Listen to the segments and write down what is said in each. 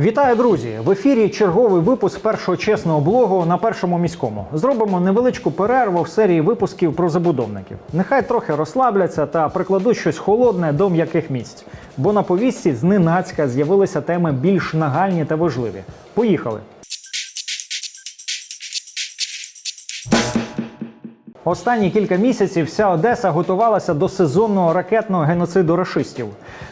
Вітаю, друзі! В ефірі черговий випуск першого чесного блогу на першому міському. Зробимо невеличку перерву в серії випусків про забудовників. Нехай трохи розслабляться та прикладуть щось холодне до м'яких місць. Бо на повістці зненацька з'явилися теми більш нагальні та важливі. Поїхали! Останні кілька місяців вся Одеса готувалася до сезонного ракетного геноциду рашистів.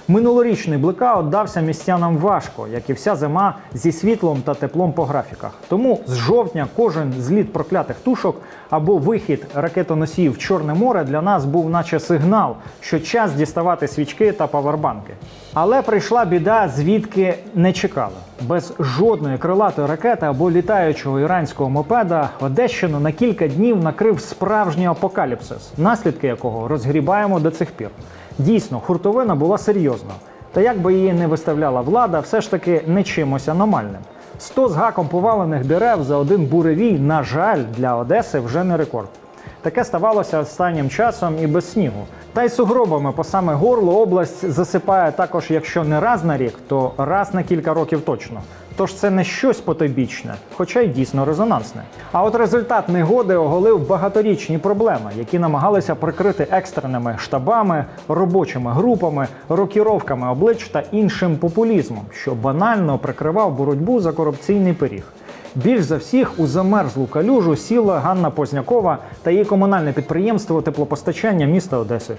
Минулорічний блекаут дався містянам важко, як і вся зима зі світлом та теплом по графіках. Тому з жовтня кожен зліт проклятих тушок або вихід ракетоносіїв в Чорне море для нас був наче сигнал, що час діставати свічки та павербанки. Але прийшла біда, звідки не чекали. Без жодної крилатої ракети або літаючого іранського мопеда Одещину на кілька днів накрив справжній апокаліпсис, наслідки якого розгрібаємо до цих пір. Дійсно, хуртовина була серйозна. Та як би її не виставляла влада, все ж таки не чимось аномальним. 100 з гаком повалених дерев за один буревій, на жаль, для Одеси вже не рекорд. Таке ставалося останнім часом і без снігу. Та й сугробами по саме горло область засипає також, якщо не раз на рік, то раз на кілька років точно. Тож це не щось потойбічне, хоча й дійсно резонансне. А от результат негоди оголив багаторічні проблеми, які намагалися прикрити екстреними штабами, робочими групами, рокіровками облич та іншим популізмом, що банально прикривав боротьбу за корупційний пиріг. Більш за всіх у замерзлу калюжу сіла Ганна Познякова та її комунальне підприємство теплопостачання міста Одеси.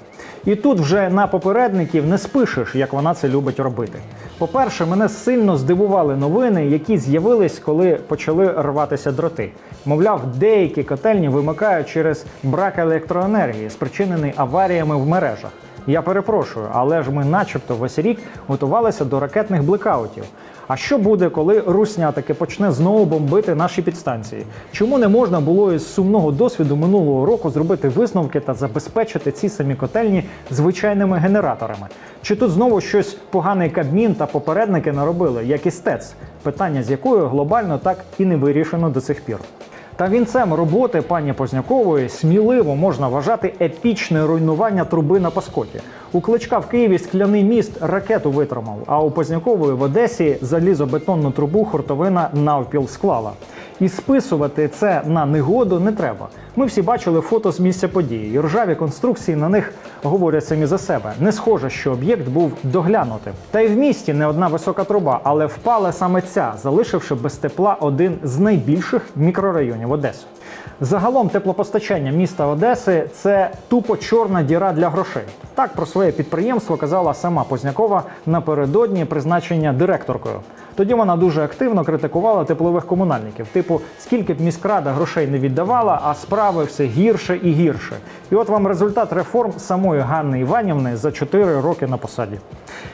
І тут вже на попередників не спишеш, як вона це любить робити. По-перше, мене сильно здивували новини, які з'явились, коли почали рватися дроти. Мовляв, деякі котельні вимикають через брак електроенергії, спричинений аваріями в мережах. Я перепрошую, але ж ми, начебто, весь рік готувалися до ракетних блекаутів. А що буде, коли Русня таки почне знову бомбити наші підстанції? Чому не можна було із сумного досвіду минулого року зробити висновки та забезпечити ці самі котельні звичайними генераторами? Чи тут знову щось поганий кабмін та попередники наробили, як і СТЕЦ? Питання з якою глобально так і не вирішено до цих пір. Та вінцем роботи пані Познякової сміливо можна вважати епічне руйнування труби на Паскоті. У кличка в Києві скляний міст ракету витримав, а у Познякової в Одесі залізобетонну трубу хуртовина навпіл склала. І списувати це на негоду не треба. Ми всі бачили фото з місця події. І ржаві конструкції на них говорять самі за себе. Не схоже, що об'єкт був доглянутим. Та й в місті не одна висока труба, але впала саме ця, залишивши без тепла один з найбільших мікрорайонів Одеси. Загалом теплопостачання міста Одеси це тупо чорна діра для грошей. Так про своє підприємство казала сама Познякова напередодні призначення директоркою. Тоді вона дуже активно критикувала теплових комунальників, типу, скільки б міськрада грошей не віддавала, а справи все гірше і гірше. І от вам результат реформ самої Ганни Іванівни за 4 роки на посаді.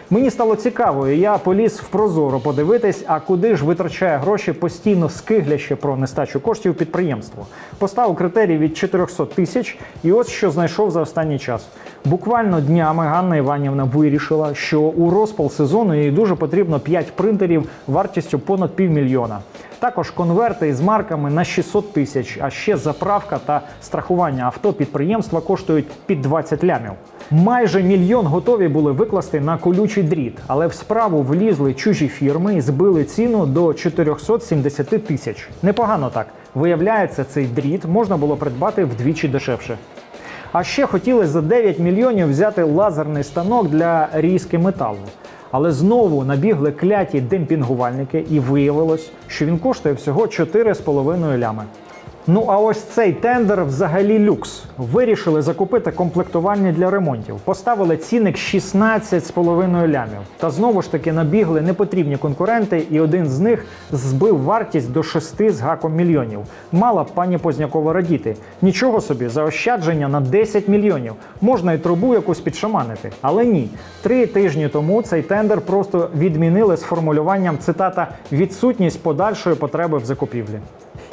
Мені стало цікаво, і я поліз в прозоро подивитись, а куди ж витрачає гроші постійно скигляще про нестачу коштів підприємство. Поставив критерій від 400 тисяч, і ось що знайшов за останній час. Буквально днями Ганна Іванівна вирішила, що у розпал сезону їй дуже потрібно 5 принтерів вартістю понад півмільйона. Також конверти із марками на 600 тисяч, а ще заправка та страхування авто підприємства коштують під 20 лямів. Майже мільйон готові були викласти на колючий дріт, але в справу влізли чужі фірми і збили ціну до 470 тисяч. Непогано так. Виявляється, цей дріт можна було придбати вдвічі дешевше. А ще хотіли за 9 мільйонів взяти лазерний станок для різки металу. Але знову набігли кляті демпінгувальники, і виявилось, що він коштує всього 4,5 лями. Ну а ось цей тендер взагалі люкс. Вирішили закупити комплектування для ремонтів. Поставили цінник 16,5 лямів. Та знову ж таки набігли непотрібні конкуренти, і один з них збив вартість до 6 з гаком мільйонів. Мала б пані Познякова радіти. Нічого собі, заощадження на 10 мільйонів. Можна і трубу якусь підшаманити. Але ні. Три тижні тому цей тендер просто відмінили з формулюванням цитата відсутність подальшої потреби в закупівлі.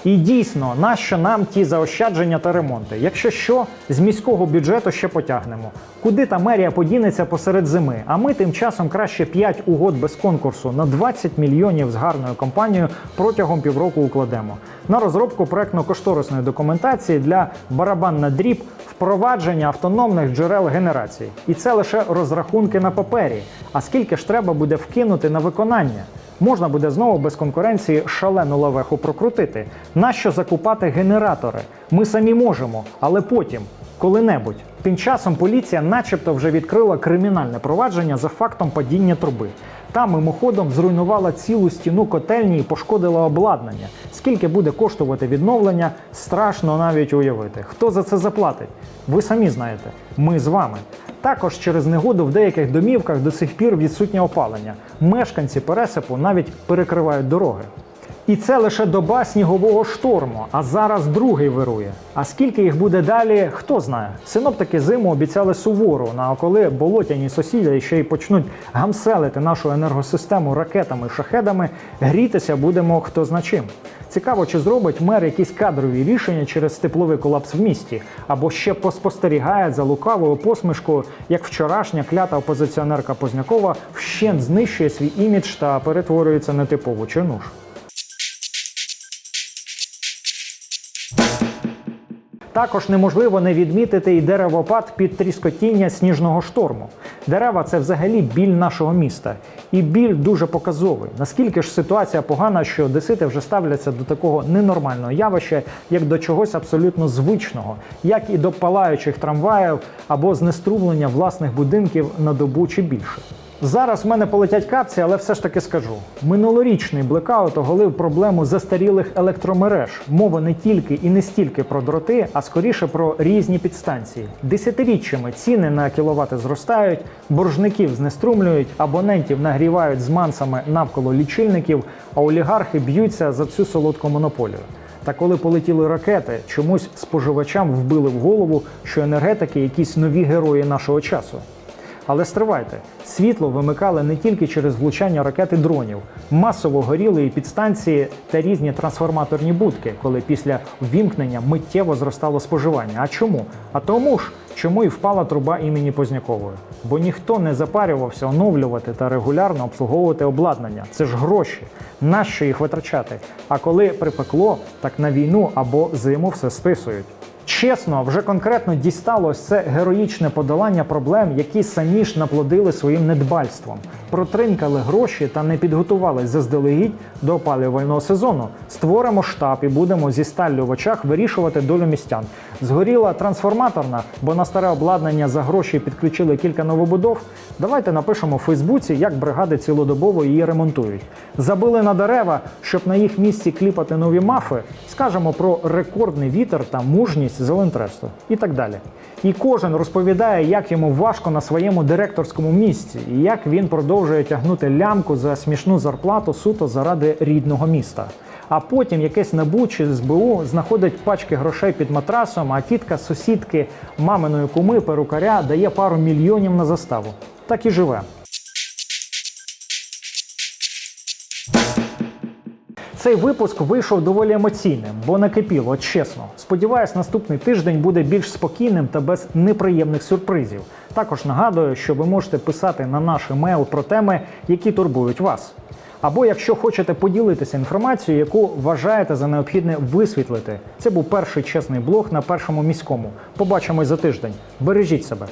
І дійсно, нащо нам ті заощадження та ремонти? Якщо що, з міського бюджету ще потягнемо. Куди та мерія подінеться посеред зими? А ми тим часом краще 5 угод без конкурсу на 20 мільйонів з гарною компанією протягом півроку укладемо. На розробку проектно-кошторисної документації для барабан на дріб впровадження автономних джерел генерації. І це лише розрахунки на папері. А скільки ж треба буде вкинути на виконання? Можна буде знову без конкуренції шалену лавеху прокрутити. Нащо закупати генератори? Ми самі можемо, але потім, коли-небудь. Тим часом поліція, начебто, вже відкрила кримінальне провадження за фактом падіння труби. Та мимоходом зруйнувала цілу стіну котельні і пошкодила обладнання. Скільки буде коштувати відновлення, страшно навіть уявити. Хто за це заплатить? Ви самі знаєте. Ми з вами. Також через негоду в деяких домівках до сих пір відсутнє опалення. Мешканці пересипу навіть перекривають дороги. І це лише доба снігового шторму, а зараз другий вирує. А скільки їх буде далі, хто знає. Синоптики зиму обіцяли сувору, ну, а коли болотяні сусіди ще й почнуть гамселити нашу енергосистему ракетами і шахедами, грітися будемо хто зна чим. Цікаво, чи зробить мер якісь кадрові рішення через тепловий колапс в місті, або ще поспостерігає за лукавою посмішкою, як вчорашня клята опозиціонерка Познякова вщент знищує свій імідж та перетворюється на типову чинуш. Також неможливо не відмітити і деревопад під тріскотіння сніжного шторму. Дерева це взагалі біль нашого міста. І біль дуже показовий. Наскільки ж ситуація погана, що одесити вже ставляться до такого ненормального явища, як до чогось абсолютно звичного, як і до палаючих трамваїв або знеструмлення власних будинків на добу чи більше. Зараз в мене полетять капці, але все ж таки скажу: минулорічний блекаут оголив проблему застарілих електромереж. Мова не тільки і не стільки про дроти, а скоріше про різні підстанції. Десятиріччями ціни на кіловати зростають, боржників знеструмлюють, абонентів нагрівають з мансами навколо лічильників, а олігархи б'ються за цю солодку монополію. Та коли полетіли ракети, чомусь споживачам вбили в голову, що енергетики якісь нові герої нашого часу. Але стривайте, світло вимикали не тільки через влучання ракети дронів, масово горіли і підстанції та різні трансформаторні будки, коли після ввімкнення миттєво зростало споживання. А чому? А тому ж, чому і впала труба імені Познякової. Бо ніхто не запарювався оновлювати та регулярно обслуговувати обладнання. Це ж гроші. Нащо їх витрачати? А коли припекло, так на війну або зиму все списують. Чесно, вже конкретно дісталось це героїчне подолання проблем, які самі ж наплодили своїм недбальством. Протринкали гроші та не підготувались заздалегідь до опалювального сезону. Створимо штаб і будемо зі сталлю в очах вирішувати долю містян. Згоріла трансформаторна, бо на старе обладнання за гроші підключили кілька новобудов. Давайте напишемо в Фейсбуці, як бригади цілодобово її ремонтують. Забили на дерева, щоб на їх місці кліпати нові мафи. Скажемо про рекордний вітер та мужність зелентресту і так далі. І кожен розповідає, як йому важко на своєму директорському місці, і як він продовжує тягнути лямку за смішну зарплату суто заради рідного міста. А потім якесь НАБУ чи СБУ знаходить пачки грошей під матрасом, а тітка сусідки маминої куми перукаря дає пару мільйонів на заставу. Так і живе. Цей випуск вийшов доволі емоційним, бо накипіло, чесно. Сподіваюсь, наступний тиждень буде більш спокійним та без неприємних сюрпризів. Також нагадую, що ви можете писати на наш емейл про теми, які турбують вас. Або якщо хочете поділитися інформацією, яку вважаєте за необхідне висвітлити. Це був перший чесний блог на першому міському. Побачимось за тиждень. Бережіть себе.